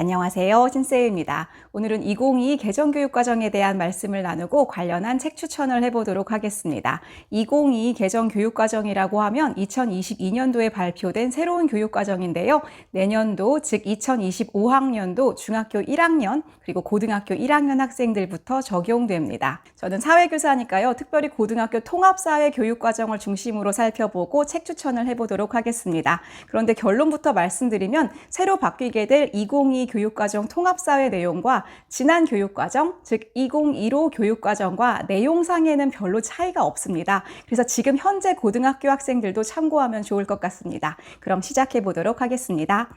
안녕하세요. 신세입니다. 오늘은 2022 개정교육과정에 대한 말씀을 나누고 관련한 책 추천을 해보도록 하겠습니다. 2022 개정교육과정이라고 하면 2022년도에 발표된 새로운 교육과정인데요. 내년도, 즉 2025학년도 중학교 1학년, 그리고 고등학교 1학년 학생들부터 적용됩니다. 저는 사회교사니까요. 특별히 고등학교 통합사회 교육과정을 중심으로 살펴보고 책 추천을 해보도록 하겠습니다. 그런데 결론부터 말씀드리면 새로 바뀌게 될 2022 교육과정 통합사회 내용과 지난 교육과정, 즉 2015 교육과정과 내용상에는 별로 차이가 없습니다. 그래서 지금 현재 고등학교 학생들도 참고하면 좋을 것 같습니다. 그럼 시작해 보도록 하겠습니다.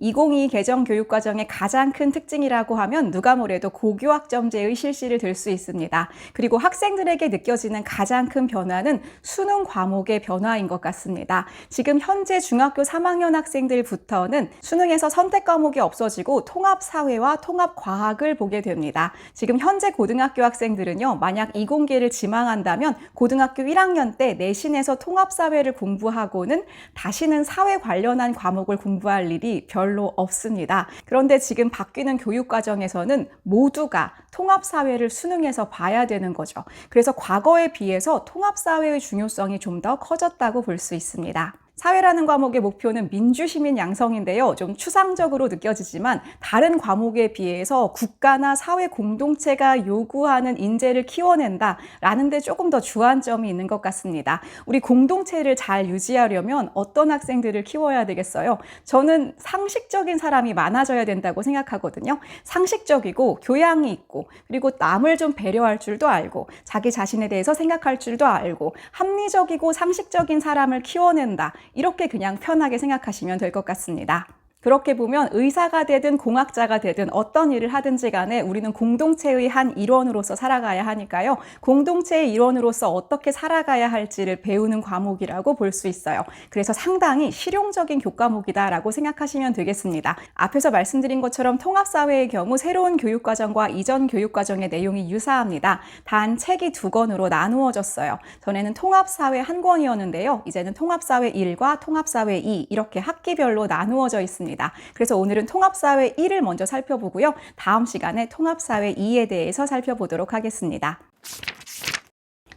2022 개정 교육과정의 가장 큰 특징이라고 하면 누가 뭐래도 고교학점제의 실시를 들 수 있습니다. 그리고 학생들에게 느껴지는 가장 큰 변화는 수능 과목의 변화인 것 같습니다. 지금 현재 중학교 3학년 학생들부터는 수능에서 선택 과목이 없어지고 통합 사회와 통합 과학을 보게 됩니다. 지금 현재 고등학교 학생들은요, 만약 이공계를 지망한다면 고등학교 1학년 때 내신에서 통합 사회를 공부하고는 다시는 사회 관련한 과목을 공부할 일이 별 별로 없습니다. 그런데 지금 바뀌는 교육 과정에서는 모두가 통합사회를 수능에서 봐야 되는 거죠. 그래서 과거에 비해서 통합사회의 중요성이 좀 더 커졌다고 볼 수 있습니다. 사회라는 과목의 목표는 민주시민 양성인데요. 좀 추상적으로 느껴지지만 다른 과목에 비해서 국가나 사회 공동체가 요구하는 인재를 키워낸다 라는 데 조금 더 주안점이 있는 것 같습니다. 우리 공동체를 잘 유지하려면 어떤 학생들을 키워야 되겠어요? 저는 상식적인 사람이 많아져야 된다고 생각하거든요. 상식적이고 교양이 있고 그리고 남을 좀 배려할 줄도 알고 자기 자신에 대해서 생각할 줄도 알고 합리적이고 상식적인 사람을 키워낸다. 이렇게 그냥 편하게 생각하시면 될 것 같습니다. 그렇게 보면 의사가 되든 공학자가 되든 어떤 일을 하든지 간에 우리는 공동체의 한 일원으로서 살아가야 하니까요. 공동체의 일원으로서 어떻게 살아가야 할지를 배우는 과목이라고 볼 수 있어요. 그래서 상당히 실용적인 교과목이다라고 생각하시면 되겠습니다. 앞에서 말씀드린 것처럼 통합사회의 경우 새로운 교육과정과 이전 교육과정의 내용이 유사합니다. 단 책이 두 권으로 나누어졌어요. 전에는 통합사회 한 권이었는데요. 이제는 통합사회 1과 통합사회 2 이렇게 학기별로 나누어져 있습니다. 있습니다. 그래서 오늘은 통합사회 1을 먼저 살펴보고요. 다음 시간에 통합사회 2에 대해서 살펴보도록 하겠습니다.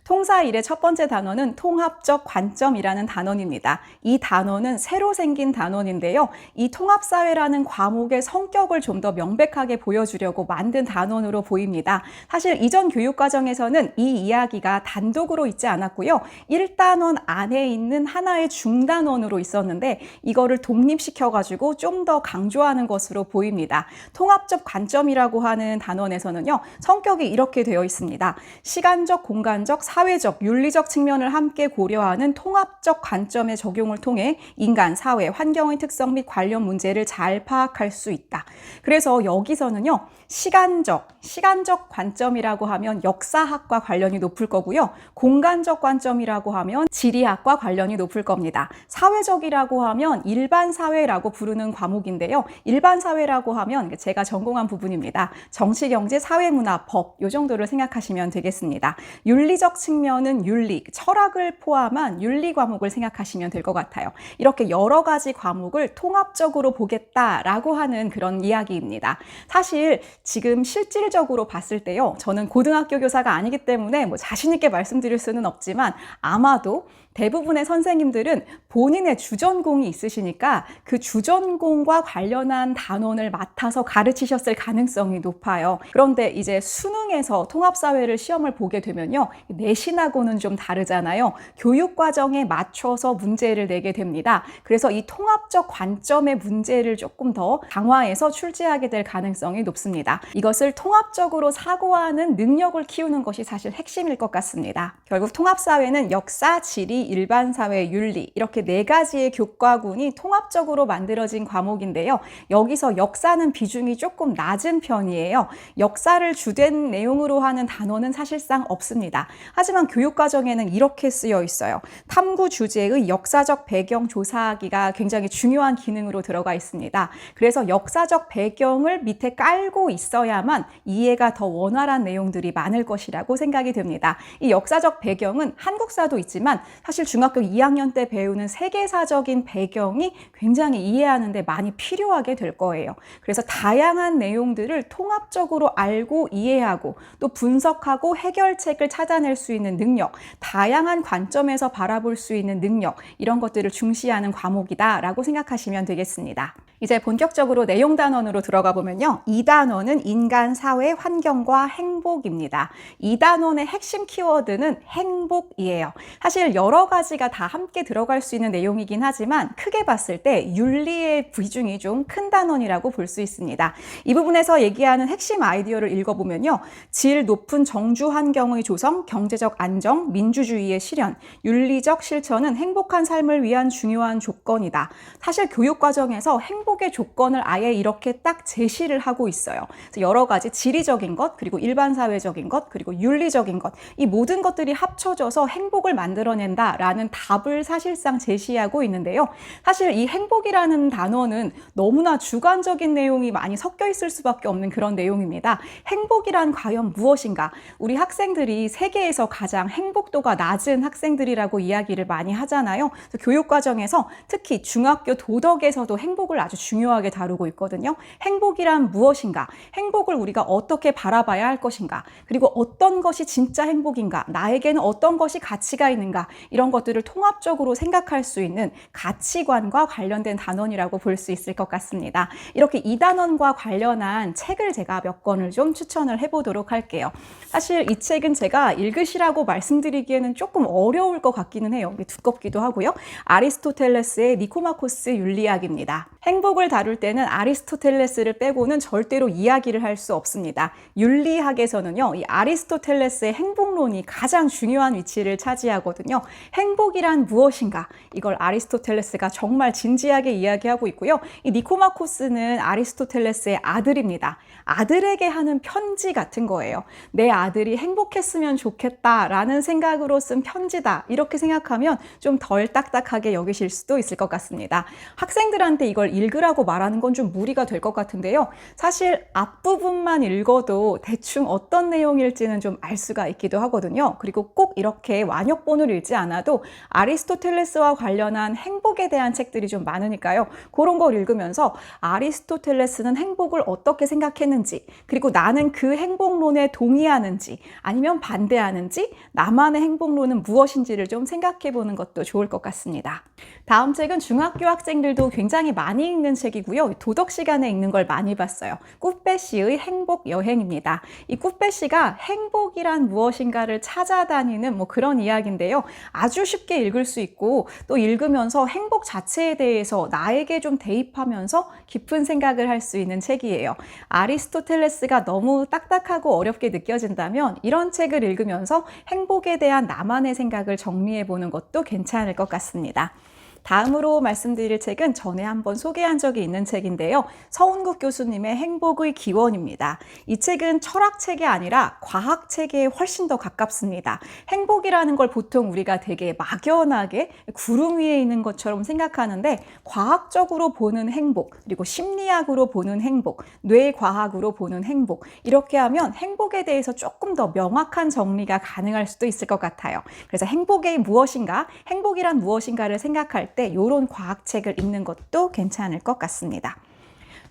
통사 1의 첫 번째 단어는 통합적 관점이라는 단원입니다. 이 단어는 새로 생긴 단원인데요. 이 통합사회라는 과목의 성격을 좀 더 명백하게 보여주려고 만든 단원으로 보입니다. 사실 이전 교육과정에서는 이 이야기가 단독으로 있지 않았고요. 1단원 안에 있는 하나의 중단원으로 있었는데 이거를 독립시켜가지고 좀 더 강조하는 것으로 보입니다. 통합적 관점이라고 하는 단원에서는요. 성격이 이렇게 되어 있습니다. 시간적, 공간적, 사회적, 윤리적 측면을 함께 고려하는 통합적 관점의 적용을 통해 인간, 사회, 환경의 특성 및 관련 문제를 잘 파악할 수 있다. 그래서 여기서는요, 시간적, 시간적 관점이라고 하면 역사학과 관련이 높을 거고요. 공간적 관점이라고 하면 지리학과 관련이 높을 겁니다. 사회적이라고 하면 일반 사회라고 부르는 과목인데요. 일반 사회라고 하면 제가 전공한 부분입니다. 정치, 경제, 사회, 문화, 법, 요 정도를 생각하시면 되겠습니다. 윤리적 측면은 윤리, 철학을 포함한 윤리 과목을 생각하시면 될 것 같아요. 이렇게 여러 가지 과목을 통합적으로 보겠다라고 하는 그런 이야기입니다. 사실 지금 실질적으로 봤을 때요. 저는 고등학교 교사가 아니기 때문에 뭐 자신있게 말씀드릴 수는 없지만 아마도 대부분의 선생님들은 본인의 주전공이 있으시니까 그 주전공과 관련한 단원을 맡아서 가르치셨을 가능성이 높아요. 그런데 이제 수능에서 통합사회를 시험을 보게 되면요. 내신하고는 좀 다르잖아요. 교육과정에 맞춰서 문제를 내게 됩니다. 그래서 이 통합적 관점의 문제를 조금 더 강화해서 출제하게 될 가능성이 높습니다. 이것을 통합적으로 사고하는 능력을 키우는 것이 사실 핵심일 것 같습니다. 결국 통합사회는 역사, 지리, 일반 사회, 윤리 이렇게 네 가지의 교과군이 통합적으로 만들어진 과목인데요. 여기서 역사는 비중이 조금 낮은 편이에요. 역사를 주된 내용으로 하는 단어는 사실상 없습니다. 하지만 교육 과정에는 이렇게 쓰여 있어요. 탐구 주제의 역사적 배경 조사하기가 굉장히 중요한 기능으로 들어가 있습니다. 그래서 역사적 배경을 밑에 깔고 있어야만 이해가 더 원활한 내용들이 많을 것이라고 생각이 됩니다. 이 역사적 배경은 한국사도 있지만 사실 사실 중학교 2학년 때 배우는 세계사적인 배경이 굉장히 이해하는데 많이 필요하게 될 거예요. 그래서 다양한 내용들을 통합적으로 알고 이해하고 또 분석하고 해결책을 찾아낼 수 있는 능력, 다양한 관점에서 바라볼 수 있는 능력, 이런 것들을 중시하는 과목이다라고 생각하시면 되겠습니다. 이제 본격적으로 내용 단원으로 들어가 보면요. 이 단원은 인간, 사회, 환경과 행복입니다. 이 단원의 핵심 키워드는 행복이에요. 사실 여러 가지가 다 함께 들어갈 수 있는 내용이긴 하지만 크게 봤을 때 윤리의 비중이 좀 큰 단원이라고 볼 수 있습니다. 이 부분에서 얘기하는 핵심 아이디어를 읽어보면요. 질 높은 정주 환경의 조성, 경제적 안정, 민주주의의 실현, 윤리적 실천은 행복한 삶을 위한 중요한 조건이다. 사실 교육 과정에서 행복의 조건을 아예 이렇게 딱 제시를 하고 있어요. 여러 가지 지리적인 것, 그리고 일반 사회적인 것, 그리고 윤리적인 것, 이 모든 것들이 합쳐져서 행복을 만들어낸다 라는 답을 사실상 제시하고 있는데요. 사실 이 행복이라는 단어는 너무나 주관적인 내용이 많이 섞여 있을 수밖에 없는 그런 내용입니다. 행복이란 과연 무엇인가? 우리 학생들이 세계에서 가장 행복도가 낮은 학생들이라고 이야기를 많이 하잖아요. 교육 과정에서 특히 중학교 도덕에서도 행복을 아주 중요하게 다루고 있거든요. 행복이란 무엇인가? 행복을 우리가 어떻게 바라봐야 할 것인가? 그리고 어떤 것이 진짜 행복인가? 나에게는 어떤 것이 가치가 있는가? 이런 것들을 통합적으로 생각할 수 있는 가치관과 관련된 단원이라고 볼 수 있을 것 같습니다. 이렇게 이 단원과 관련한 책을 제가 몇 권을 좀 추천을 해보도록 할게요. 사실 이 책은 제가 읽으시라고 말씀드리기에는 조금 어려울 것 같기는 해요. 두껍기도 하고요. 아리스토텔레스의 니코마코스 윤리학입니다. 행복을 다룰 때는 아리스토텔레스를 빼고는 절대로 이야기를 할 수 없습니다. 윤리학에서는요, 이 아리스토텔레스의 행복론이 가장 중요한 위치를 차지하거든요. 행복이란 무엇인가? 이걸 아리스토텔레스가 정말 진지하게 이야기하고 있고요. 이 니코마코스는 아리스토텔레스의 아들입니다. 아들에게 하는 편지 같은 거예요. 내 아들이 행복했으면 좋겠다라는 생각으로 쓴 편지다. 이렇게 생각하면 좀 덜 딱딱하게 여기실 수도 있을 것 같습니다. 학생들한테 이걸 읽으라고 말하는 건 좀 무리가 될 것 같은데요. 사실 앞부분만 읽어도 대충 어떤 내용일지는 좀 알 수가 있기도 하거든요. 그리고 꼭 이렇게 완역본을 읽지 않아도 아리스토텔레스와 관련한 행복에 대한 책들이 좀 많으니까요. 그런 걸 읽으면서 아리스토텔레스는 행복을 어떻게 생각했는지, 그리고 나는 그 행복론에 동의하는지, 아니면 반대하는지, 나만의 행복론은 무엇인지를 좀 생각해 보는 것도 좋을 것 같습니다. 다음 책은 중학교 학생들도 굉장히 많이 읽는 책이고요. 도덕 시간에 읽는 걸 많이 봤어요. 꾸빼 씨의 행복 여행입니다. 이 꾸빼 씨가 행복이란 무엇인가를 찾아다니는 뭐 그런 이야기인데요. 아주 쉽게 읽을 수 있고 또 읽으면서 행복 자체에 대해서 나에게 좀 대입하면서 깊은 생각을 할 수 있는 책이에요. 아리스토텔레스가 너무 딱딱하고 어렵게 느껴진다면 이런 책을 읽으면서 행복에 대한 나만의 생각을 정리해 보는 것도 괜찮을 것 같습니다. 다음으로 말씀드릴 책은 전에 한번 소개한 적이 있는 책인데요. 서운국 교수님의 행복의 기원입니다. 이 책은 철학책이 아니라 과학책에 훨씬 더 가깝습니다. 행복이라는 걸 보통 우리가 되게 막연하게 구름 위에 있는 것처럼 생각하는데 과학적으로 보는 행복, 그리고 심리학으로 보는 행복, 뇌과학으로 보는 행복, 이렇게 하면 행복에 대해서 조금 더 명확한 정리가 가능할 수도 있을 것 같아요. 그래서 행복이 무엇인가, 행복이란 무엇인가를 생각할 때 이런 과학책을 읽는 것도 괜찮을 것 같습니다.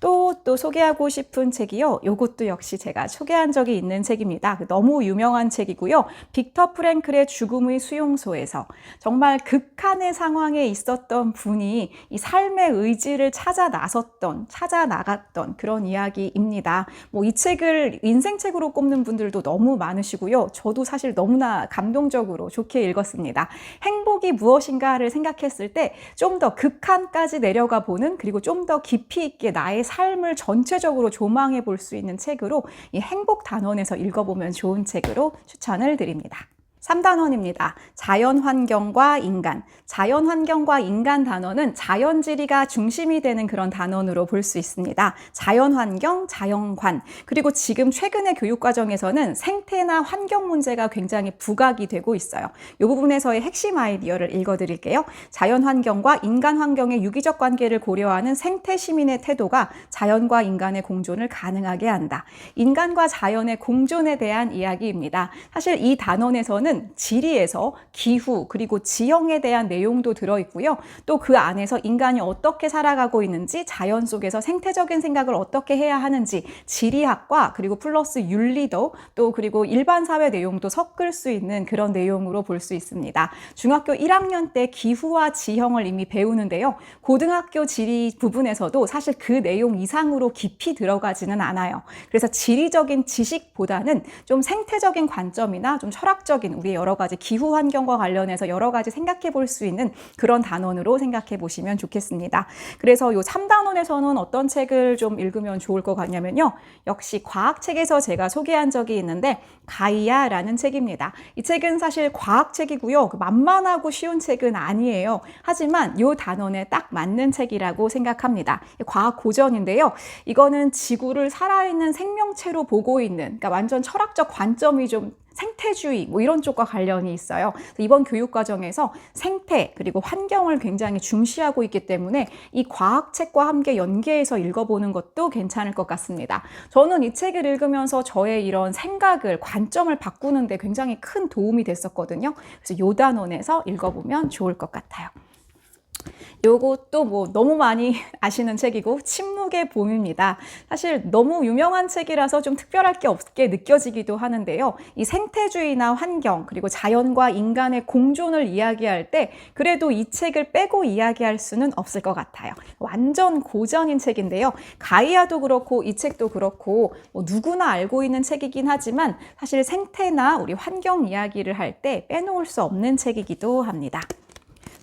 또, 또 소개하고 싶은 책이요. 요것도 역시 제가 소개한 적이 있는 책입니다. 너무 유명한 책이고요. 빅터 프랭클의 죽음의 수용소에서 정말 극한의 상황에 있었던 분이 이 삶의 의지를 찾아 나섰던, 찾아 나갔던 그런 이야기입니다. 뭐 이 책을 인생책으로 꼽는 분들도 너무 많으시고요. 저도 사실 너무나 감동적으로 좋게 읽었습니다. 행복이 무엇인가를 생각했을 때 좀 더 극한까지 내려가 보는 그리고 좀 더 깊이 있게 나의 삶을 전체적으로 조망해 볼 수 있는 책으로 이 행복 단원에서 읽어보면 좋은 책으로 추천을 드립니다. 3단원입니다. 자연환경과 인간. 자연환경과 인간 단원은 자연지리가 중심이 되는 그런 단원으로 볼 수 있습니다. 자연환경, 자연관. 그리고 지금 최근의 교육과정에서는 생태나 환경 문제가 굉장히 부각이 되고 있어요. 이 부분에서의 핵심 아이디어를 읽어드릴게요. 자연환경과 인간환경의 유기적 관계를 고려하는 생태 시민의 태도가 자연과 인간의 공존을 가능하게 한다. 인간과 자연의 공존에 대한 이야기입니다. 사실 이 단원에서는 책은 지리에서 기후 그리고 지형에 대한 내용도 들어 있고요. 또 그 안에서 인간이 어떻게 살아가고 있는지 자연 속에서 생태적인 생각을 어떻게 해야 하는지 지리학과 그리고 플러스 윤리도 또 그리고 일반 사회 내용도 섞을 수 있는 그런 내용으로 볼 수 있습니다. 중학교 1학년 때 기후와 지형을 이미 배우는데요. 고등학교 지리 부분에서도 사실 그 내용 이상으로 깊이 들어가지는 않아요. 그래서 지리적인 지식보다는 좀 생태적인 관점이나 좀 철학적인 우리의 여러 가지 기후 환경과 관련해서 여러 가지 생각해 볼 수 있는 그런 단원으로 생각해 보시면 좋겠습니다. 그래서 요 3단원에서는 어떤 책을 좀 읽으면 좋을 것 같냐면요. 역시 과학책에서 제가 소개한 적이 있는데 가이아라는 책입니다. 이 책은 사실 과학책이고요. 그 만만하고 쉬운 책은 아니에요. 하지만 요 단원에 딱 맞는 책이라고 생각합니다. 과학 고전인데요. 이거는 지구를 살아있는 생명체로 보고 있는, 그러니까 완전 철학적 관점이 좀 생태주의 뭐 이런 쪽과 관련이 있어요. 이번 교육 과정에서 생태 그리고 환경을 굉장히 중시하고 있기 때문에 이 과학 책과 함께 연계해서 읽어보는 것도 괜찮을 것 같습니다. 저는 이 책을 읽으면서 저의 이런 생각을 관점을 바꾸는데 굉장히 큰 도움이 됐었거든요. 그래서 요 단원에서 읽어보면 좋을 것 같아요. 요것도 뭐 너무 많이 아시는 책이고 침묵의 봄입니다. 사실 너무 유명한 책이라서 좀 특별할 게 없게 느껴지기도 하는데요. 이 생태주의나 환경 그리고 자연과 인간의 공존을 이야기할 때 그래도 이 책을 빼고 이야기할 수는 없을 것 같아요. 완전 고전인 책인데요. 가이아도 그렇고 이 책도 그렇고 뭐 누구나 알고 있는 책이긴 하지만 사실 생태나 우리 환경 이야기를 할 때 빼놓을 수 없는 책이기도 합니다.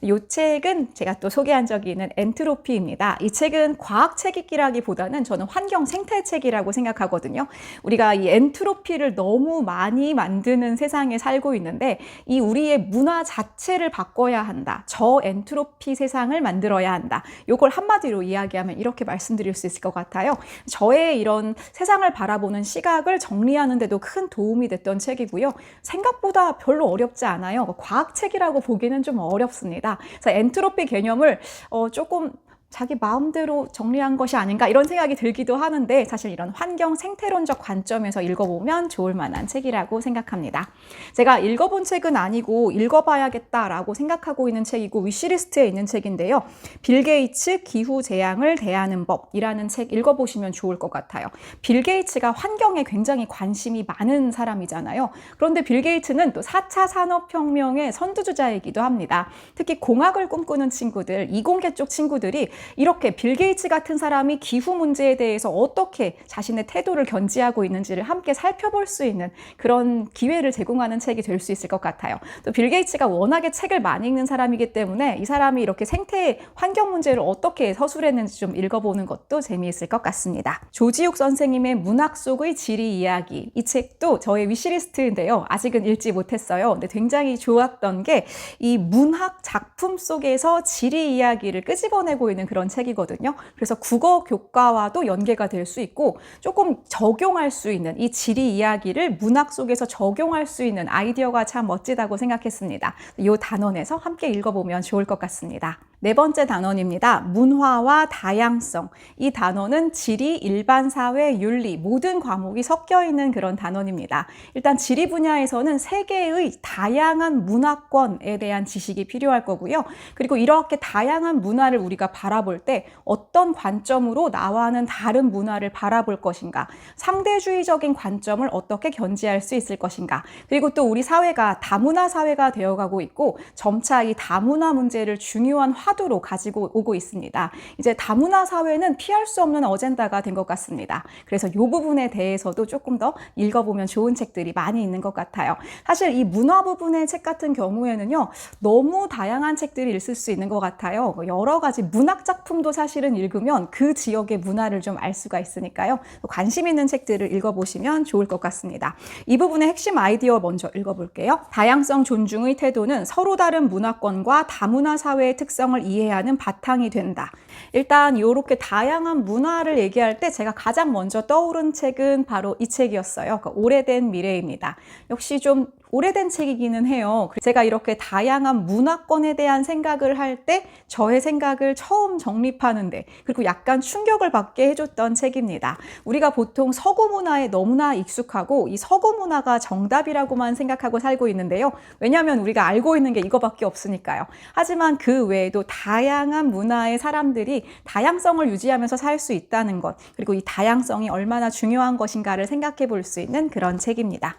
이 책은 제가 또 소개한 적이 있는 엔트로피입니다. 이 책은 과학 책이라기보다는 저는 환경 생태 책이라고 생각하거든요. 우리가 이 엔트로피를 너무 많이 만드는 세상에 살고 있는데 이 우리의 문화 자체를 바꿔야 한다. 저 엔트로피 세상을 만들어야 한다. 이걸 한마디로 이야기하면 이렇게 말씀드릴 수 있을 것 같아요. 저의 이런 세상을 바라보는 시각을 정리하는데도 큰 도움이 됐던 책이고요. 생각보다 별로 어렵지 않아요. 과학 책이라고 보기는 좀 어렵습니다. 그래서 엔트로피 개념을 어, 조금 자기 마음대로 정리한 것이 아닌가 이런 생각이 들기도 하는데 사실 이런 환경 생태론적 관점에서 읽어보면 좋을 만한 책이라고 생각합니다. 제가 읽어본 책은 아니고 읽어봐야겠다라고 생각하고 있는 책이고 위시리스트에 있는 책인데요. 빌 게이츠 기후 재앙을 대하는 법이라는 책 읽어보시면 좋을 것 같아요. 빌 게이츠가 환경에 굉장히 관심이 많은 사람이잖아요. 그런데 빌 게이츠는 또 4차 산업혁명의 선두주자이기도 합니다. 특히 공학을 꿈꾸는 친구들, 이공계 쪽 친구들이 이렇게 빌 게이츠 같은 사람이 기후 문제에 대해서 어떻게 자신의 태도를 견지하고 있는지를 함께 살펴볼 수 있는 그런 기회를 제공하는 책이 될 수 있을 것 같아요. 또 빌 게이츠가 워낙에 책을 많이 읽는 사람이기 때문에 이 사람이 이렇게 생태 환경 문제를 어떻게 서술했는지 좀 읽어보는 것도 재미있을 것 같습니다. 조지욱 선생님의 문학 속의 지리 이야기 이 책도 저의 위시리스트인데요. 아직은 읽지 못했어요. 근데 굉장히 좋았던 게 이 문학 작품 속에서 지리 이야기를 끄집어내고 있는 그런 책이거든요. 그래서 국어 교과와도 연계가 될 수 있고 조금 적용할 수 있는 이 지리 이야기를 문학 속에서 적용할 수 있는 아이디어가 참 멋지다고 생각했습니다. 이 단원에서 함께 읽어보면 좋을 것 같습니다. 네 번째 단원입니다. 문화와 다양성. 이 단원은 지리, 일반 사회, 윤리 모든 과목이 섞여 있는 그런 단원입니다. 일단 지리 분야에서는 세계의 다양한 문화권에 대한 지식이 필요할 거고요. 그리고 이렇게 다양한 문화를 우리가 바라볼 때 어떤 관점으로 나와는 다른 문화를 바라볼 것인가, 상대주의적인 관점을 어떻게 견지할 수 있을 것인가, 그리고 또 우리 사회가 다문화 사회가 되어가고 있고 점차 이 다문화 문제를 중요한 화 두로 가지고 오고 있습니다. 이제 다문화 사회는 피할 수 없는 어젠다가 된 것 같습니다. 그래서 이 부분에 대해서도 조금 더 읽어보면 좋은 책들이 많이 있는 것 같아요. 사실 이 문화 부분의 책 같은 경우에는요, 너무 다양한 책들이 있을 수 있는 것 같아요. 뭐 여러 가지 문학 작품도 사실은 읽으면 그 지역의 문화를 좀 알 수가 있으니까요. 관심 있는 책들을 읽어보시면 좋을 것 같습니다. 이 부분의 핵심 아이디어 먼저 읽어볼게요. 다양성 존중의 태도는 서로 다른 문화권과 다문화 사회의 특성을 이해하는 바탕이 된다. 일단 이렇게 다양한 문화를 얘기할 때 제가 가장 먼저 떠오른 책은 바로 이 책이었어요. 그러니까 오래된 미래입니다. 역시 좀 오래된 책이기는 해요. 제가 이렇게 다양한 문화권에 대한 생각을 할 때 저의 생각을 처음 정립하는데 그리고 약간 충격을 받게 해줬던 책입니다. 우리가 보통 서구 문화에 너무나 익숙하고 이 서구 문화가 정답이라고만 생각하고 살고 있는데요. 왜냐하면 우리가 알고 있는 게 이거밖에 없으니까요. 하지만 그 외에도 다양한 문화의 사람들이 다양성을 유지하면서 살 수 있다는 것 그리고 이 다양성이 얼마나 중요한 것인가를 생각해 볼 수 있는 그런 책입니다.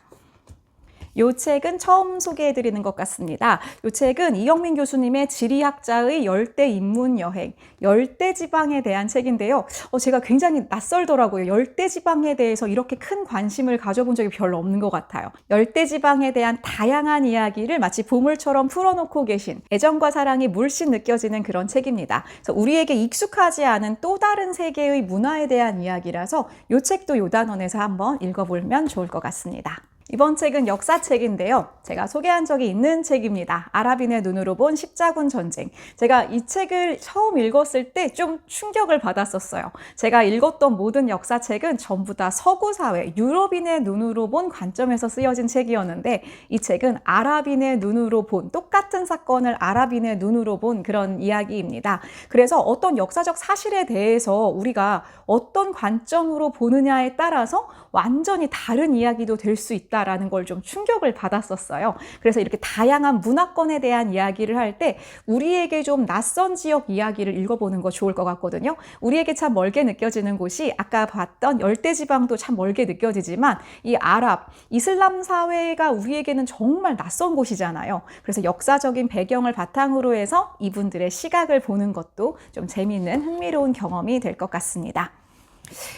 이 책은 처음 소개해 드리는 것 같습니다. 이 책은 이영민 교수님의 지리학자의 열대 인문 여행, 열대 지방에 대한 책인데요. 어, 제가 굉장히 낯설더라고요. 열대 지방에 대해서 이렇게 큰 관심을 가져본 적이 별로 없는 것 같아요. 열대 지방에 대한 다양한 이야기를 마치 보물처럼 풀어놓고 계신 애정과 사랑이 물씬 느껴지는 그런 책입니다. 그래서 우리에게 익숙하지 않은 또 다른 세계의 문화에 대한 이야기라서 이 책도 요단원에서 한번 읽어보면 좋을 것 같습니다. 이번 책은 역사책인데요. 제가 소개한 적이 있는 책입니다. 아랍인의 눈으로 본 십자군 전쟁. 제가 이 책을 처음 읽었을 때 좀 충격을 받았었어요. 제가 읽었던 모든 역사책은 전부 다 서구 사회, 유럽인의 눈으로 본 관점에서 쓰여진 책이었는데 이 책은 아랍인의 눈으로 본 똑같은 사건을 아랍인의 눈으로 본 그런 이야기입니다. 그래서 어떤 역사적 사실에 대해서 우리가 어떤 관점으로 보느냐에 따라서 완전히 다른 이야기도 될 수 있다라는 걸 좀 충격을 받았었어요. 그래서 이렇게 다양한 문화권에 대한 이야기를 할 때 우리에게 좀 낯선 지역 이야기를 읽어보는 거 좋을 것 같거든요. 우리에게 참 멀게 느껴지는 곳이 아까 봤던 열대지방도 참 멀게 느껴지지만 이 아랍, 이슬람 사회가 우리에게는 정말 낯선 곳이잖아요. 그래서 역사적인 배경을 바탕으로 해서 이분들의 시각을 보는 것도 좀 재미있는 흥미로운 경험이 될 것 같습니다.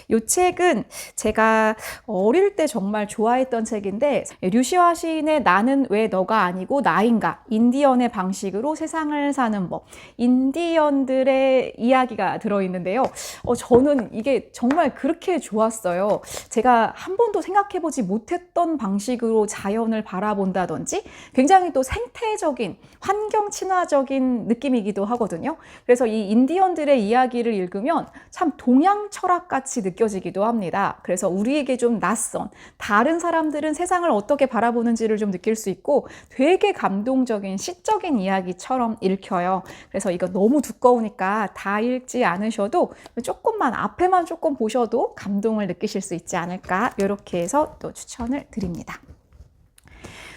이 책은 제가 어릴 때 정말 좋아했던 책인데 류시화 시인의 나는 왜 너가 아니고 나인가 인디언의 방식으로 세상을 사는 법 인디언들의 이야기가 들어있는데요. 어, 저는 이게 정말 그렇게 좋았어요. 제가 한 번도 생각해보지 못했던 방식으로 자연을 바라본다든지 굉장히 또 생태적인 환경 친화적인 느낌이기도 하거든요. 그래서 이 인디언들의 이야기를 읽으면 참 동양 철학 같이 느껴지기도 합니다. 그래서 우리에게 좀 낯선 다른 사람들은 세상을 어떻게 바라보는지를 좀 느낄 수 있고 되게 감동적인 시적인 이야기처럼 읽혀요. 그래서 이거 너무 두꺼우니까 다 읽지 않으셔도 조금만 앞에만 조금 보셔도 감동을 느끼실 수 있지 않을까 이렇게 해서 또 추천을 드립니다.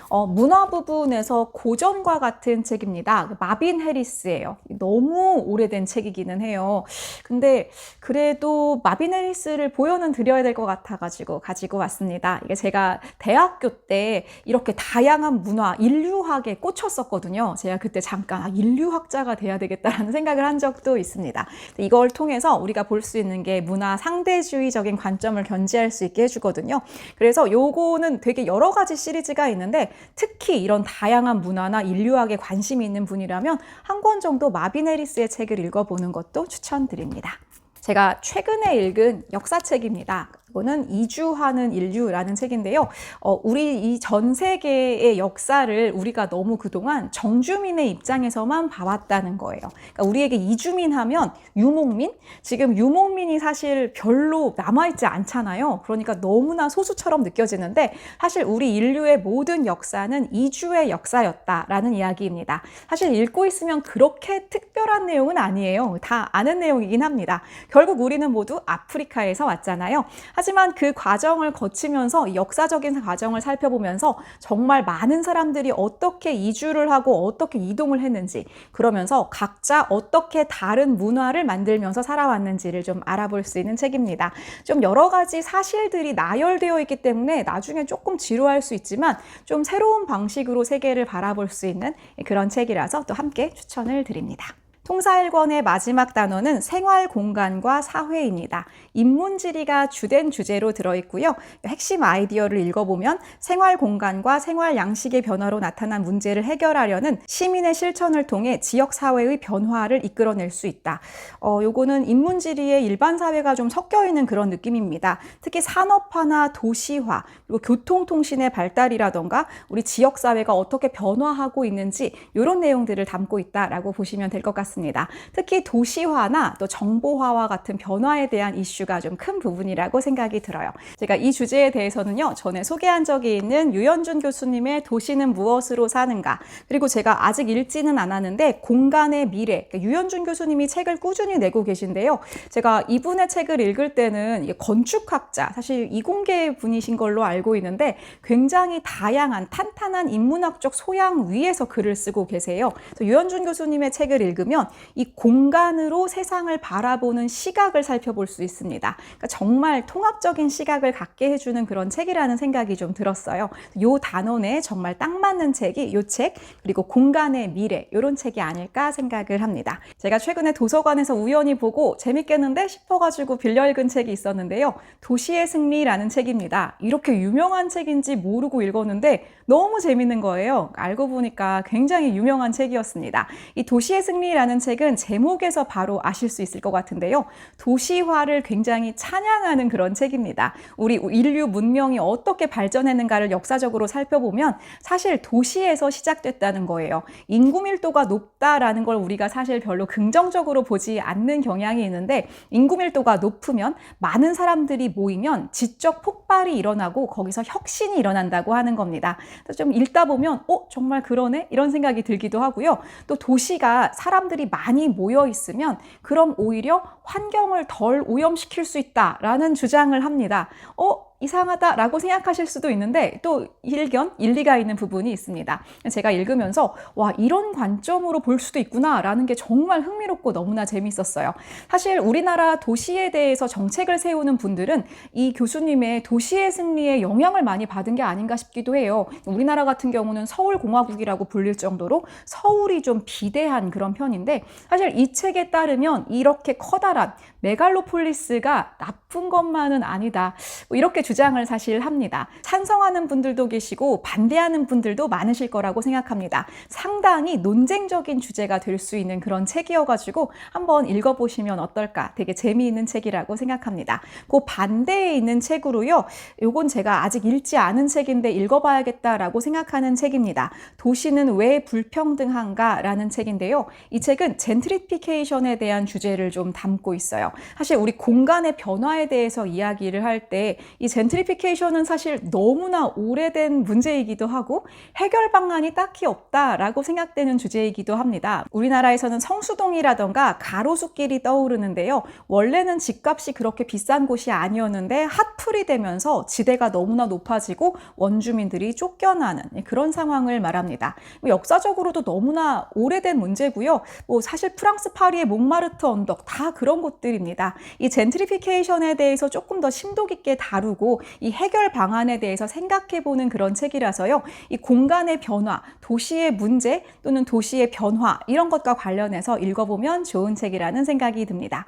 어, 문화 부분에서 고전과 같은 책입니다. 그 마빈 해리스예요. 너무 오래된 책이기는 해요. 근데 그래도 마빈 해리스를 보여는 드려야 될 것 같아가지고 가지고 왔습니다. 이게 제가 대학교 때 이렇게 다양한 문화, 인류학에 꽂혔었거든요. 제가 그때 잠깐 아, 인류학자가 돼야 되겠다라는 생각을 한 적도 있습니다. 이걸 통해서 우리가 볼 수 있는 게 문화 상대주의적인 관점을 견지할 수 있게 해주거든요. 그래서 요거는 되게 여러 가지 시리즈가 있는데 특히 이런 다양한 문화나 인류학에 관심이 있는 분이라면 한 권 정도 마빈 해리스의 책을 읽어보는 것도 추천드립니다. 제가 최근에 읽은 역사책입니다. 이거는 이주하는 인류라는 책인데요. 어, 우리 이 전 세계의 역사를 우리가 너무 그동안 정주민의 입장에서만 봐왔다는 거예요. 그러니까 우리에게 이주민 하면 유목민? 지금 유목민이 사실 별로 남아있지 않잖아요. 그러니까 너무나 소수처럼 느껴지는데 사실 우리 인류의 모든 역사는 이주의 역사였다라는 이야기입니다. 사실 읽고 있으면 그렇게 특별한 내용은 아니에요. 다 아는 내용이긴 합니다. 결국 우리는 모두 아프리카에서 왔잖아요. 하지만 그 과정을 거치면서 역사적인 과정을 살펴보면서 정말 많은 사람들이 어떻게 이주를 하고 어떻게 이동을 했는지 그러면서 각자 어떻게 다른 문화를 만들면서 살아왔는지를 좀 알아볼 수 있는 책입니다. 좀 여러 가지 사실들이 나열되어 있기 때문에 나중에 조금 지루할 수 있지만 좀 새로운 방식으로 세계를 바라볼 수 있는 그런 책이라서 또 함께 추천을 드립니다. 통사 1권의 마지막 단어는 생활 공간과 사회입니다. 인문지리가 주된 주제로 들어있고요. 핵심 아이디어를 읽어보면 생활 공간과 생활 양식의 변화로 나타난 문제를 해결하려는 시민의 실천을 통해 지역 사회의 변화를 이끌어낼 수 있다. 어, 요거는 인문지리의 일반 사회가 좀 섞여 있는 그런 느낌입니다. 특히 산업화나 도시화, 그리고 교통통신의 발달이라던가 우리 지역 사회가 어떻게 변화하고 있는지 이런 내용들을 담고 있다라고 보시면 될 것 같습니다. 있었습니다. 특히 도시화나 또 정보화와 같은 변화에 대한 이슈가 좀 큰 부분이라고 생각이 들어요. 제가 이 주제에 대해서는요, 전에 소개한 적이 있는 유현준 교수님의 도시는 무엇으로 사는가, 그리고 제가 아직 읽지는 않았는데 공간의 미래, 그러니까 유현준 교수님이 책을 꾸준히 내고 계신데요. 제가 이분의 책을 읽을 때는 건축학자, 사실 이공계 분이신 걸로 알고 있는데 굉장히 다양한 탄탄한 인문학적 소양 위에서 글을 쓰고 계세요. 유현준 교수님의 책을 읽으면 이 공간으로 세상을 바라보는 시각을 살펴볼 수 있습니다. 그러니까 정말 통합적인 시각을 갖게 해주는 그런 책이라는 생각이 좀 들었어요. 요 단원에 정말 딱 맞는 책이 요 책, 그리고 공간의 미래, 요런 책이 아닐까 생각을 합니다. 제가 최근에 도서관에서 우연히 보고 재밌겠는데 싶어가지고 빌려 읽은 책이 있었는데요. 도시의 승리라는 책입니다. 이렇게 유명한 책인지 모르고 읽었는데 너무 재밌는 거예요. 알고 보니까 굉장히 유명한 책이었습니다. 이 도시의 승리라는 책은 제목에서 바로 아실 수 있을 것 같은데요. 도시화를 굉장히 찬양하는 그런 책입니다. 우리 인류 문명이 어떻게 발전했는가를 역사적으로 살펴보면 사실 도시에서 시작됐다는 거예요. 인구 밀도가 높다라는 걸 우리가 사실 별로 긍정적으로 보지 않는 경향이 있는데 인구 밀도가 높으면 많은 사람들이 모이면 지적 폭발이 일어나고 거기서 혁신이 일어난다고 하는 겁니다. 좀 읽다 보면 어 정말 그러네 이런 생각이 들기도 하고요. 또 도시가 사람들이 많이 모여 있으면 그럼 오히려 환경을 덜 오염시킬 수 있다라는 주장을 합니다. 어 이상하다라고 생각하실 수도 있는데 또 일견 일리가 있는 부분이 있습니다. 제가 읽으면서 와 이런 관점으로 볼 수도 있구나라는 게 정말 흥미롭고 너무나 재밌었어요. 사실 우리나라 도시에 대해서 정책을 세우는 분들은 이 교수님의 도시의 승리에 영향을 많이 받은 게 아닌가 싶기도 해요. 우리나라 같은 경우는 서울 공화국이라고 불릴 정도로 서울이 좀 비대한 그런 편인데 사실 이 책에 따르면 이렇게 커다란 메갈로폴리스가 나쁜 것만은 아니다. 뭐 이렇게 주장을 사실 합니다. 찬성하는 분들도 계시고 반대하는 분들도 많으실 거라고 생각합니다. 상당히 논쟁적인 주제가 될 수 있는 그런 책이어가지고 한번 읽어보시면 어떨까 되게 재미있는 책이라고 생각합니다. 그 반대에 있는 책으로요. 요건 제가 아직 읽지 않은 책인데 읽어봐야겠다라고 생각하는 책입니다. 도시는 왜 불평등한가? 라는 책인데요. 이 책은 젠트리피케이션에 대한 주제를 좀 담고 있어요. 사실 우리 공간의 변화에 대해서 이야기를 할 때 이 젠트리피케이션은 사실 너무나 오래된 문제이기도 하고 해결 방안이 딱히 없다라고 생각되는 주제이기도 합니다. 우리나라에서는 성수동이라던가 가로수길이 떠오르는데요. 원래는 집값이 그렇게 비싼 곳이 아니었는데 핫플이 되면서 지대가 너무나 높아지고 원주민들이 쫓겨나는 그런 상황을 말합니다. 뭐 역사적으로도 너무나 오래된 문제고요. 뭐 사실 프랑스 파리의 몽마르트 언덕 다 그런 곳들 입니다. 이 젠트리피케이션에 대해서 조금 더 심도 깊게 다루고 이 해결 방안에 대해서 생각해 보는 그런 책이라서요. 이 공간의 변화, 도시의 문제 또는 도시의 변화 이런 것과 관련해서 읽어보면 좋은 책이라는 생각이 듭니다.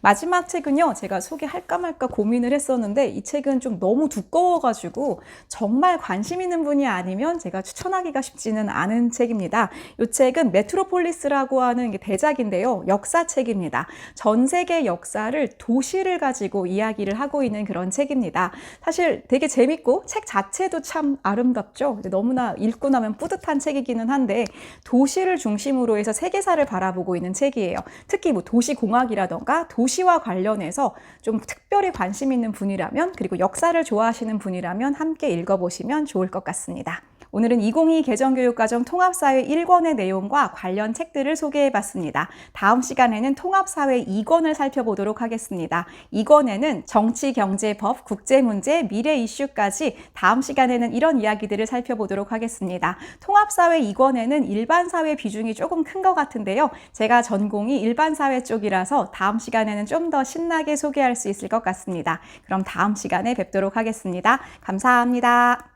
마지막 책은요, 제가 소개할까 말까 고민을 했었는데 이 책은 좀 너무 두꺼워가지고 정말 관심 있는 분이 아니면 제가 추천하기가 쉽지는 않은 책입니다. 이 책은 메트로폴리스라고 하는 게 대작인데요. 역사책입니다. 전 세계 역사를 도시를 가지고 이야기를 하고 있는 그런 책입니다. 사실 되게 재밌고 책 자체도 참 아름답죠. 너무나 읽고 나면 뿌듯한 책이기는 한데 도시를 중심으로 해서 세계사를 바라보고 있는 책이에요. 특히 뭐 도시공학이라던가 도시와 관련해서 좀 특별히 관심 있는 분이라면 그리고 역사를 좋아하시는 분이라면 함께 읽어보시면 좋을 것 같습니다. 오늘은 2022 개정교육과정 통합사회 1권의 내용과 관련 책들을 소개해 봤습니다. 다음 시간에는 통합사회 2권을 살펴보도록 하겠습니다. 2권에는 정치, 경제, 법, 국제문제, 미래 이슈까지 다음 시간에는 이런 이야기들을 살펴보도록 하겠습니다. 통합사회 2권에는 일반사회 비중이 조금 큰 것 같은데요. 제가 전공이 일반사회 쪽이라서 다음 시간에는 좀 더 신나게 소개할 수 있을 것 같습니다. 그럼 다음 시간에 뵙도록 하겠습니다. 감사합니다.